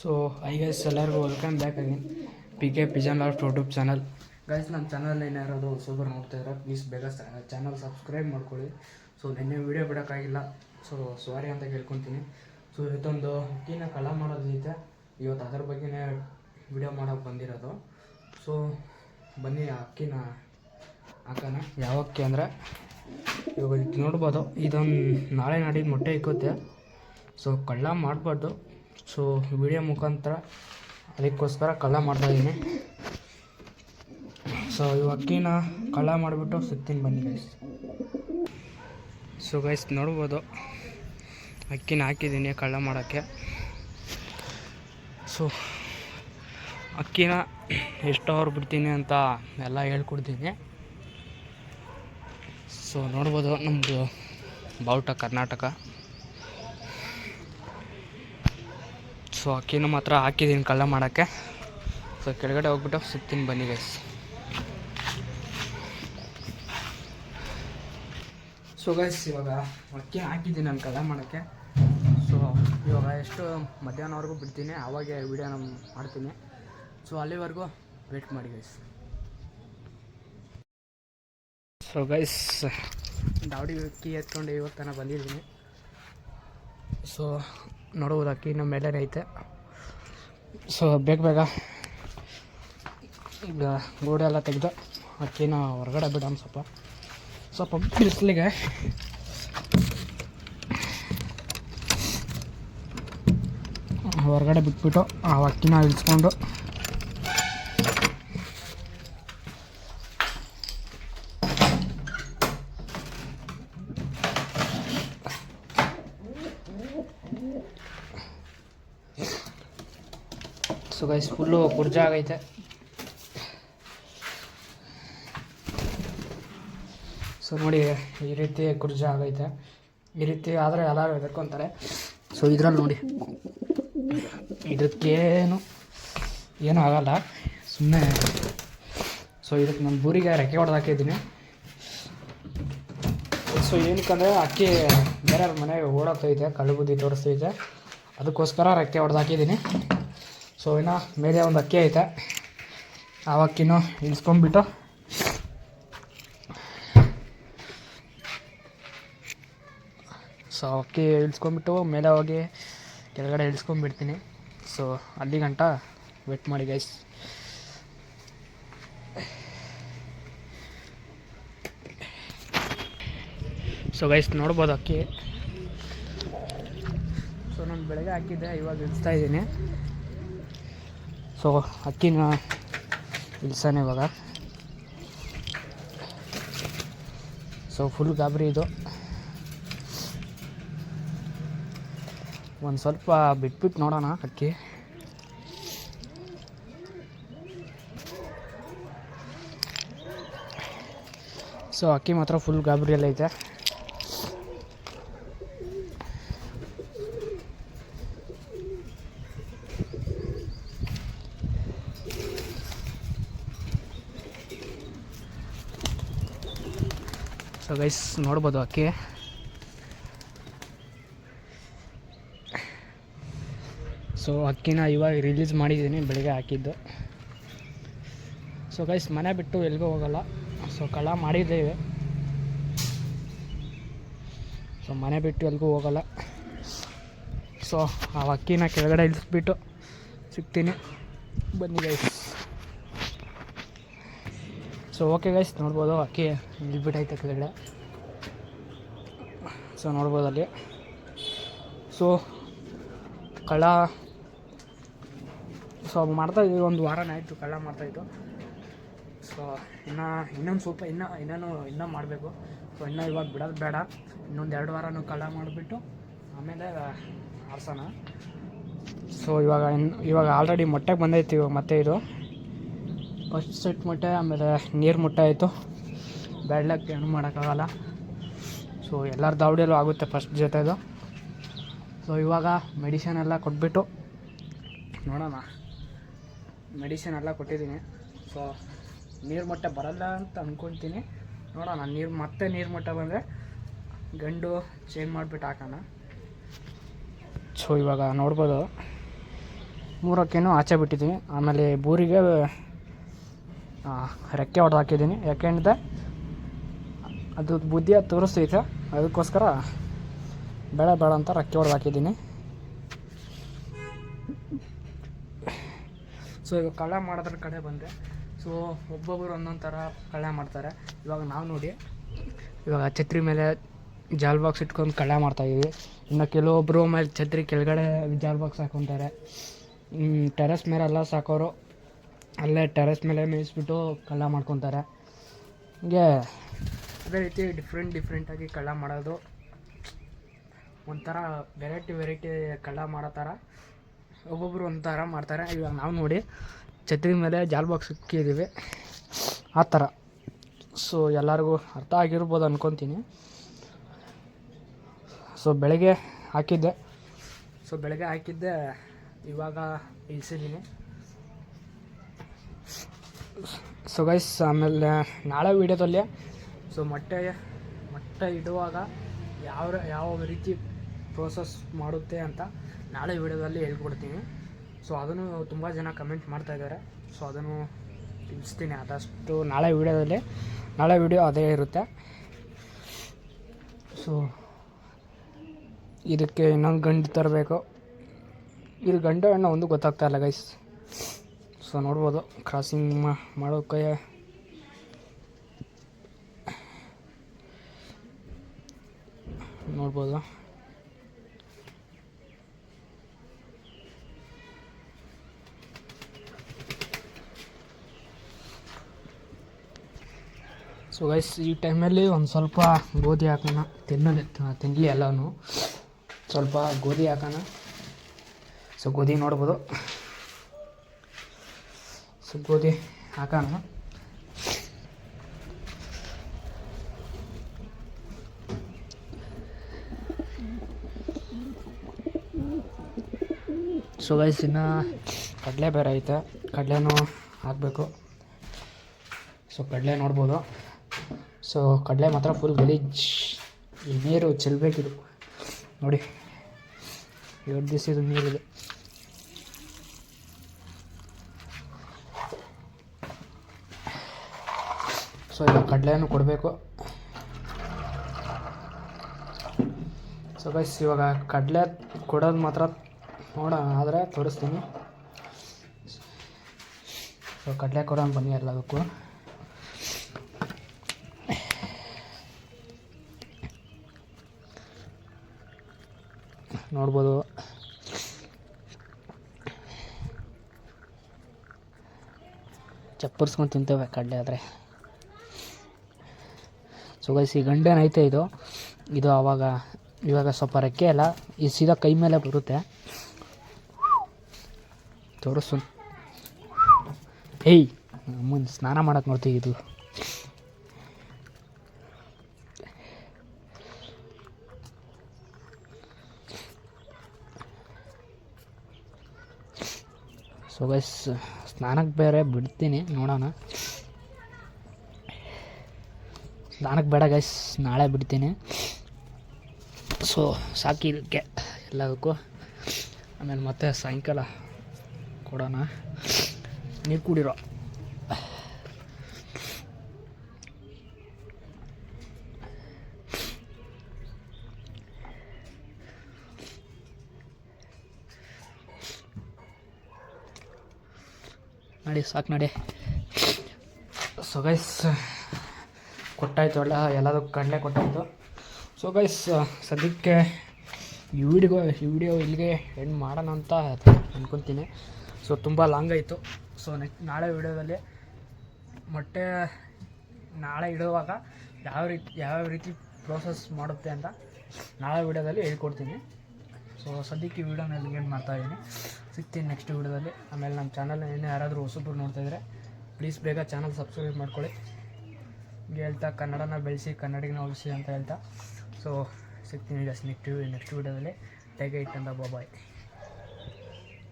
So hi guys ಎಲ್ಲರಿಗೂ welcome back again P K pigeon loft YouTube channel guys ನಮ್ಮ channel ಹೊಸಬ್ರು ನೋಡ್ತಾ ಇದ್ದಾರೆ ಪ್ಲೀಸ್ ಬೇಗ ಚಾನಲ್ ಸಬ್ಸ್ಕ್ರೈಬ್ ಮಾಡ್ಕೊಳ್ಳಿ. ಸೊ ನಿನ್ನೆ ವೀಡಿಯೋ ಬಿಡೋಕ್ಕಾಗಿಲ್ಲ. ಸೊ ಸಾರಿ ಅಂತ ಕೇಳ್ಕೊತೀನಿ. ಸೊ ಇವತ್ತೊಂದು ಅಕ್ಕಿನ ಕಳ ಮಾಡೋದೈತೆ ಇವತ್ತು ಅದ್ರ ಬಗ್ಗೆನೇ ವಿಡಿಯೋ ಮಾಡೋಕೆ ಬಂದಿರೋದು. ಸೊ ಬನ್ನಿ ಆ ಅಕ್ಕಿನ ಹಾಕೋಣ. ಯಾವ ಅಕ್ಕಿ ಅಂದರೆ, ಇವಾಗ ನೋಡ್ಬೋದು, ಇದೊಂದು ನಾಳೆ ನಾಡಿದ್ದು ಮೊಟ್ಟೆ ಇಕ್ಕುತ್ತೆ. ಸೊ ಕಳ್ಳ ಮಾಡಬಾರ್ದು. ಸೊ ವಿಡಿಯೋ ಮುಖಾಂತರ ಅದಕ್ಕೋಸ್ಕರ ಕಳ್ಳ ಮಾಡ್ತಾಯಿದ್ದೀನಿ ಸೊ ಇವು ಅಕ್ಕಿನ ಕಳ್ಳ ಮಾಡಿಬಿಟ್ಟು ಸಿಗ್ತೀನಿ ಬನ್ನಿ ಗೈಸ್ ಸೊ ಗೈಸ್ ನೋಡ್ಬೋದು. ಅಕ್ಕಿನ ಹಾಕಿದ್ದೀನಿ ಕಳ್ಳ ಮಾಡೋಕ್ಕೆ. ಸೊ ಅಕ್ಕಿನ ಎಷ್ಟು ಅವರ್ ಬಿಡ್ತೀನಿ ಅಂತ ಎಲ್ಲ ಹೇಳ್ಕೊಡ್ತೀನಿ. ಸೊ ನೋಡ್ಬೋದು ನಮ್ಮದು ಬಾವುಟ ಕರ್ನಾಟಕ. ಸೊ ಅಕ್ಕಿನ ಮಾತ್ರ ಹಾಕಿದ್ದೀನಿ ಕಳ್ಳ ಮಾಡೋಕ್ಕೆ. ಸೊ ಕೆಳಗಡೆ ಹೋಗ್ಬಿಟ್ಟು ಸುತ್ತೀನಿ ಬನ್ನಿ ಗೈಸ್ ಸೊ ಗೈಸ್ ಇವಾಗ ಅಕ್ಕಿ ಹಾಕಿದ್ದೀನಿ ನಾನು ಕಳ್ಳ ಮಾಡೋಕ್ಕೆ. ಸೊ ಇವಾಗ ಎಷ್ಟು ಮಧ್ಯಾಹ್ನವರೆಗೂ ಬಿಡ್ತೀನಿ ಆವಾಗೆ ವೀಡಿಯೋನ ಮಾಡ್ತೀನಿ. ಸೊ ಅಲ್ಲಿವರೆಗೂ ವೇಟ್ ಮಾಡಿ ಗೈಸ್ ಸೊ ಗೈಸ್ ದಾವಡಿ ಅಕ್ಕಿ ಎತ್ಕೊಂಡು ಇವತ್ತು ನಾನು ಬಂದಿದ್ದೀನಿ. ಸೊ ನೋಡ್ಬೋದು ಅಕ್ಕಿ ನಮ್ಮ ಮೇಲೆ ಐತೆ. ಸೊ ಬೇಗ ಬೇಗ ಈಗ ಗೋಡೆ ಎಲ್ಲ ತೆಗೆದು ಅಕ್ಕಿನ ಹೊರಗಡೆ ಬಿಡೋಣ ಸ್ವಲ್ಪ. ಸ್ವಲ್ಪ ಬಿಸಿಲಿಗೆ. ಹೊರಗಡೆ ಬಿಟ್ಬಿಟ್ಟು ಆ ಅಕ್ಕಿನ ಇಳಿಸ್ಕೊಂಡು ಗೈಸ್ ಫುಲ್ಲು ಕುರ್ಜ ಆಗೈತೆ. ಸೊ ನೋಡಿ, ಈ ರೀತಿ ಕುರ್ಜ ಆಗೈತೆ. ಈ ರೀತಿ ಆದರೆ ಎಲ್ಲರೂ ಎದ್ಕೊಂತಾರೆ ಸೊ ಇದ್ರಲ್ಲಿ ನೋಡಿ ಇದಕ್ಕೇನು ಏನೂ ಆಗಲ್ಲ. ಸುಮ್ಮನೆ ಸೊ ಇದಕ್ಕೆ ನಾನು ಬೂರಿಗೆ ರೆಕ್ಕೆ ಹೊಡೆದು ಹಾಕಿದ್ದೀನಿ. ಸೊ ಏನಕ್ಕಂದರೆ, ಅಕ್ಕಿ ಬೇರೆಯವ್ರ ಮನೆಗೆ ಓಡೋಗ್ತೈತೆ ಕಳ್ಳು ಬುದ್ಧಿ ತೋರಿಸ್ತೈತೆ. ಅದಕ್ಕೋಸ್ಕರ ರೆಕ್ಕೆ ಹೊಡೆದು ಹಾಕಿದ್ದೀನಿ. ಸೊ ಇನ್ನು ಮೇಲೆ ಒಂದು ಅಕ್ಕಿ ಐತೆ. ಆ ಅಕ್ಕಿನೂ ಇಳಿಸ್ಕೊಂಡ್ಬಿಟ್ಟು. ಸೊ ಅಕ್ಕಿ ಇಳಿಸ್ಕೊಂಡ್ಬಿಟ್ಟು ಮೇಲೆ ಹೋಗಿ ಕೆಳಗಡೆ ಇಳಿಸ್ಕೊಂಡ್ಬಿಡ್ತೀನಿ. ಸೊ ಅಲ್ಲಿ ಗಂಟ ವೆಟ್ ಮಾಡಿ ಗೈಸ್ ಸೊ ಗೈಸ್ ನೋಡ್ಬೋದು ಅಕ್ಕಿ. ಸೊ ನಾನು ಬೆಳಗ್ಗೆ ಹಾಕಿದ್ದೆ, ಇವಾಗ ಇಳಿಸ್ತಾ ಇದ್ದೀನಿ. ಸೊ, ಅಕ್ಕಿನ ಇಳಿಸೋಣ ಇವಾಗ. ಸೊ ಫುಲ್ ಗಾಬರಿ ಇದು. ಒಂದು ಸ್ವಲ್ಪ ಬಿಟ್ಬಿಟ್ಟು ನೋಡೋಣ ಅಕ್ಕಿ. ಸೊ, ಅಕ್ಕಿ ಮಾತ್ರ ಫುಲ್ ಗಾಬರಿಯಲ್ಲಿ ಸೊ ಗೈಸ್ ನೋಡ್ಬೋದು ಅಕ್ಕಿ. ಸೊ ಅಕ್ಕಿನ ಇವಾಗ ರಿಲೀಸ್ ಮಾಡಿದ್ದೀನಿ, ಬೆಳಗ್ಗೆ ಹಾಕಿದ್ದು. ಸೊ ಗೈಸ್ ಮನೆ ಬಿಟ್ಟು ಎಲ್ಲಿಗೂ ಹೋಗಲ್ಲ. ಸೊ ಕಳ ಮಾಡಿದ್ದೇವೆ ಸೊ ಮನೆ ಬಿಟ್ಟು ಎಲ್ಲಿಗೂ ಹೋಗಲ್ಲ. ಸೊ ಆ ಅಕ್ಕಿನ ಕೆಳಗಡೆ ಇಳಿಸ್ಬಿಟ್ಟು ಸಿಗ್ತೀನಿ. ಬನ್ನಿ ಗೈಸ್ ಸೊ ಓಕೆ ಗೈಸ್ ನೋಡ್ಬೋದು. ಅಕ್ಕಿ ನಿಲ್ಬಿಟ್ಟೈತೆ ಕೆಳಗಡೆ. ಸೊ ನೋಡ್ಬೋದು ಅಲ್ಲಿ. ಸೊ ಕಳ. ಸೊ ಮಾಡ್ತಾಯಿದ್ದೀವಿ ಒಂದು ವಾರನೇ ಆಯಿತು ಕಳ್ಳ ಮಾಡ್ತಾಯಿತ್ತು ಸೊ ಇನ್ನು, ಇನ್ನೊಂದು ಸ್ವಲ್ಪ, ಇನ್ನೂ ಇನ್ನೂ ಇನ್ನೂ ಮಾಡಬೇಕು. ಸೊ ಇನ್ನೂ ಇವಾಗ ಬಿಡೋದು ಬೇಡ. ಇನ್ನೊಂದು ಎರಡು ವಾರನೂ ಕಳ್ಳ ಮಾಡಿಬಿಟ್ಟು, ಆಮೇಲೆ, ಆರ್ಸೋಣ. ಸೊ ಇವಾಗ ಇನ್ನು ಇವಾಗ ಆಲ್ರೆಡಿ ಮೊಟ್ಟೆಗೆ ಬಂದೈತಿ ಇವಾಗ ಮತ್ತೆ ಇದು. ಫಸ್ಟ್ ಸೆಟ್ ಮುಟ್ಟೆ, ಆಮೇಲೆ ನೀರು ಮೊಟ್ಟೆ ಆಯಿತು. ಲಕ್ ಏನು ಮಾಡೋಕ್ಕಾಗಲ್ಲ. ಸೊ ಎಲ್ಲರ ದಾವಡಿಯಲ್ಲೂ ಆಗುತ್ತೆ ಫಸ್ಟ್ ಜೊತೆದು. ಸೊ ಇವಾಗ ಮೆಡಿಷನ್ ಎಲ್ಲ ಕೊಟ್ಬಿಟ್ಟು ನೋಡೋಣ. ಮೆಡಿಷನ್ ಎಲ್ಲ ಕೊಟ್ಟಿದ್ದೀನಿ. ಸೊ ನೀರು ಮೊಟ್ಟೆ ಬರಲ್ಲ ಅಂತ ಅಂದ್ಕೊಳ್ತೀನಿ ನೋಡೋಣ, ನೀರು ಮತ್ತೆ ನೀರು ಮೊಟ್ಟೆ ಬಂದರೆ ಗಂಡು ಚೇಂಜ್ ಮಾಡಿಬಿಟ್ಟು ಹಾಕೋಣ. ಸೊ ಇವಾಗ ನೋಡ್ಬೋದು. ಮೂರಕ್ಕೇನು ಆಚೆ ಬಿಟ್ಟಿದ್ದೀನಿ. ಆಮೇಲೆ ಬೋರಿಗೆ ರೆಕ್ಕೆ ಹೊಡೆದು ಹಾಕಿದ್ದೀನಿ. ಯಾಕೆಂದರೆ ಅದು ಬುದ್ಧಿಯ ತೋರಿಸ್ತೈತೆ ಅದಕ್ಕೋಸ್ಕರ ಬೇಡ ಬೇಡ ಅಂತ ರೆಕ್ಕೆ ಹೊಡೆದು ಹಾಕಿದ್ದೀನಿ. ಸೊ ಈಗ ಕಳೆ ಮಾಡೋದ್ರ ಕಡೆ ಬಂದೆ. ಸೊ ಒಬ್ಬೊಬ್ಬರು ಒಂದೊಂದು ಥರ ಕಳೆ ಮಾಡ್ತಾರೆ. ಇವಾಗ ನಾವು ನೋಡಿ, ಇವಾಗ ಛತ್ರಿ ಮೇಲೆ ಜಾಲ್ ಬಾಕ್ಸ್ ಇಟ್ಕೊಂಡು ಕಳ್ಳ ಮಾಡ್ತಾಯಿದ್ದೀವಿ ಇನ್ನು ಕೆಲವೊಬ್ಬರು ಮೇಲೆ ಛತ್ರಿ ಕೆಳಗಡೆ ಜಾಲ್ ಬಾಕ್ಸ್ ಹಾಕೊತಾರೆ. ಟೆರೆಸ್ ಮೇಲೆಲ್ಲ ಸಾಕೋರು. ಅಲ್ಲೇ ಟೆರೆಸ್ ಮೇಲೆ ಮೇಯಿಸ್ಬಿಟ್ಟು ಕಳ್ಳ ಮಾಡ್ಕೊತಾರೆ. ಹೀಗೆ ಅದೇ ರೀತಿ ಡಿಫ್ರೆಂಟ್ ಡಿಫ್ರೆಂಟಾಗಿ ಕಳ್ಳ ಮಾಡೋದು. ಒಂಥರ ವೆರೈಟಿ ವೆರೈಟಿ ಕಳ್ಳ ಮಾಡೋ ಥರ. ಒಬ್ಬೊಬ್ಬರು ಒಂಥರ ಮಾಡ್ತಾರೆ. ಇವಾಗ ನಾವು ನೋಡಿ, ಛತ್ರಿ ಮೇಲೆ ಜಾಲ್ ಬಾಕ್ಸ್ ಇಕ್ಕಿದ್ದೀವಿ ಆ ಥರ. ಸೊ ಎಲ್ಲರಿಗೂ ಅರ್ಥ ಆಗಿರ್ಬೋದು ಅನ್ಕೊತೀನಿ. ಸೊ ಬೆಳಗ್ಗೆ ಹಾಕಿದ್ದೆ. ಸೊ ಬೆಳಗ್ಗೆ ಹಾಕಿದ್ದೆ ಇವಾಗ ಇಳಿಸಿದ್ದೀನಿ. ಸೊ ಗೈಸ್ ಆಮೇಲೆ ನಾಳೆ ವೀಡಿಯೋದಲ್ಲಿ ಸೊ ಮೊಟ್ಟೆ ಮೊಟ್ಟೆ ಇಡುವಾಗ ಯಾವ ಯಾವ ರೀತಿ ಪ್ರೋಸೆಸ್ ಮಾಡುತ್ತೆ ಅಂತ ನಾಳೆ ವೀಡಿಯೋದಲ್ಲಿ ಹೇಳ್ಕೊಡ್ತೀನಿ. ಸೊ ಅದನ್ನು ತುಂಬ ಜನ ಕಮೆಂಟ್ ಮಾಡ್ತಾ ಇದ್ದಾರೆ. ಸೊ ಅದನ್ನು ತಿಳಿಸ್ತೀನಿ ಆದಷ್ಟು ನಾಳೆ ವೀಡಿಯೋದಲ್ಲಿ, ನಾಳೆ ವೀಡಿಯೋ ಅದೇ ಇರುತ್ತೆ. ಸೊ ಇದಕ್ಕೆ ಇನ್ನೊಂದು ಗಂಡು ತರಬೇಕು. ಇದು ಗಂಡು ಹೆಣ್ಣು ಒಂದು ಗೊತ್ತಾಗ್ತಾ ಇಲ್ಲ ಗೈಸ್ ಸೊ ನೋಡ್ಬೋದು. ಕ್ರಾಸಿಂಗ್ ಮಾಡೋಕ್ಕೆ ನೋಡ್ಬೋದು. ಸೊ ಗೈಸ್ ಈ ಟೈಮಲ್ಲಿ ಒಂದು ಸ್ವಲ್ಪ ಗೋಧಿ ಹಾಕೋಣ. ತಿನ್ನಲಿ ತಿನ್ನಲಿ ಎಲ್ಲವೂ ಸ್ವಲ್ಪ ಗೋಧಿ ಹಾಕೋಣ. ಸೊ ಗೋಧಿ ನೋಡ್ಬೋದು. ಸೊ ಗೋಧಿ ಹಾಕೋಣ. ಸೊ ಗೈಸ್ ಇನ್ನು ಕಡಲೆ ಬೇರೆ ಐತೆ. ಕಡಲೆನೂ ಹಾಕಬೇಕು. ಸೊ ಕಡಲೆ ನೋಡ್ಬೋದು. ಸೊ ಕಡಲೆ ಮಾತ್ರ ಫುಲ್ ಗಲೀಜ್ ಈ ನೀರು ಚೆಲ್ಲಬೇಕಿದು ನೋಡಿ ಎರಡು ದಿವಸದ ನೀರಿದೆ. ಸೊ ಈಗ ಕಡಲೆಯನ್ನು ಕೊಡಬೇಕು. ಸೊ ಗೈಸ್ ಇವಾಗ ಕಡಲೆ ಕೊಡೋದು ಮಾತ್ರ ನೋಡೋಣ, ಆದರೆ ತೋರಿಸ್ತೀನಿ. ಸೊ ಕಡಲೆ ಕೊಡೋಣ ಬನ್ನಿ ಎಲ್ಲದಕ್ಕೂ. ನೋಡ್ಬೋದು. ಚಪ್ಪರ್ಸ್ಕೊಂಡು ತಿಂತೇವೆ ಕಡಲೆ ಆದರೆ. ಸೊ ಗೈಸ್ ಈ ಗಂಡೇನೈತೆ ಇದು. ಇದು ಆವಾಗ ಇವಾಗ ಸ್ವಲ್ಪ ರೆಕ್ಕೆ ಅಲ್ಲ, ಈ ಸೀದಾ ಕೈ ಮೇಲೆ ಬರುತ್ತೆ. ತೋರಿಸು. ಏಯ್, ಅಮ್ಮನ ಸ್ನಾನ ಮಾಡಕ್ಕೆ ನೋಡ್ತೀವಿ ಇದು. ಸೊ ಗೈಸ್ ಸ್ನಾನಕ್ಕೆ ಬೇರೆ ಬಿಡ್ತೀನಿ, ನೋಡೋಣ. ಸ್ನಾನಕ್ಕೆ ಬೇಡ ಗೈಸ್ ನಾಳೆ ಬಿಡ್ತೀನಿ. ಸೊ ಸಾಕಿ ಇದಕ್ಕೆ ಎಲ್ಲದಕ್ಕೂ. ಆಮೇಲೆ ಮತ್ತೆ ಸಾಯಂಕಾಲ ಕೊಡೋಣ. ನೀರು ಕುಡಿರೋ. ನಡಿ, ಸಾಕು ನಡಿ. ಸೊ ಗೈಸ್ ಕೊಟ್ಟಾಯ್ತು ಎಲ್ಲ ಎಲ್ಲದಕ್ಕೂ ಕಡಲೆ ಕೊಟ್ಟಾಯಿತು ಸೊ ಗೈಸ್ ಸದ್ಯಕ್ಕೆ ಈ ವಿಡಿಯೋ ಈ ವಿಡಿಯೋ ಇಲ್ಲಿಗೆ ಎಂಡ್ ಮಾಡೋಣ ಅಂತ ಅಂದ್ಕೊತೀನಿ ಸೊ ತುಂಬ ಲಾಂಗ್ ಆಯಿತು. ಸೊ ನೆಕ್ಸ್ಟ್ ನಾಳೆ ವಿಡಿಯೋದಲ್ಲಿ ಮೊಟ್ಟೆ ನಾಳೆ ಇಡುವಾಗ ಯಾವ ರೀತಿ ಯಾವ್ಯಾವ ರೀತಿ ಪ್ರೋಸೆಸ್ ಮಾಡುತ್ತೆ ಅಂತ ನಾಳೆ ವಿಡಿಯೋದಲ್ಲಿ ಹೇಳ್ಕೊಡ್ತೀನಿ. ಸೊ ಸದ್ಯಕ್ಕೆ ಈ ವಿಡಿಯೋನ ಇಲ್ಲಿಗೆ ಎಂಡ್ ಮಾಡ್ತಾಯಿದ್ದೀನಿ ಸಿಗ್ತೀನಿ ನೆಕ್ಸ್ಟ್ ವಿಡಿಯೋದಲ್ಲಿ. ಆಮೇಲೆ ನಮ್ಮ ಚಾನಲ್ ಏನೇ ಯಾರಾದರೂ ಹೊಸಬ್ರು ನೋಡ್ತಾಯಿದ್ರೆ ಪ್ಲೀಸ್ ಬೇಗ ಚಾನಲ್ ಸಬ್ಸ್ಕ್ರೈಬ್ ಮಾಡ್ಕೊಳ್ಳಿ. ಹೀಗೆ ಹೇಳ್ತಾ ಕನ್ನಡನ ಬೆಳೆಸಿ, ಕನ್ನಡಿಗನ ಉಳಿಸಿ ಅಂತ ಹೇಳ್ತಾ. ಸೊ ಸಿಗ್ತೀನಿ ಜಸ್ಟ್ ನೆಕ್ಸ್ಟ್ ನೆಕ್ಸ್ಟ್ ವಿಡಿಯೋದಲ್ಲಿ ತೆಗೆ ಇಟ್ಟಂತ ಬಾಯ್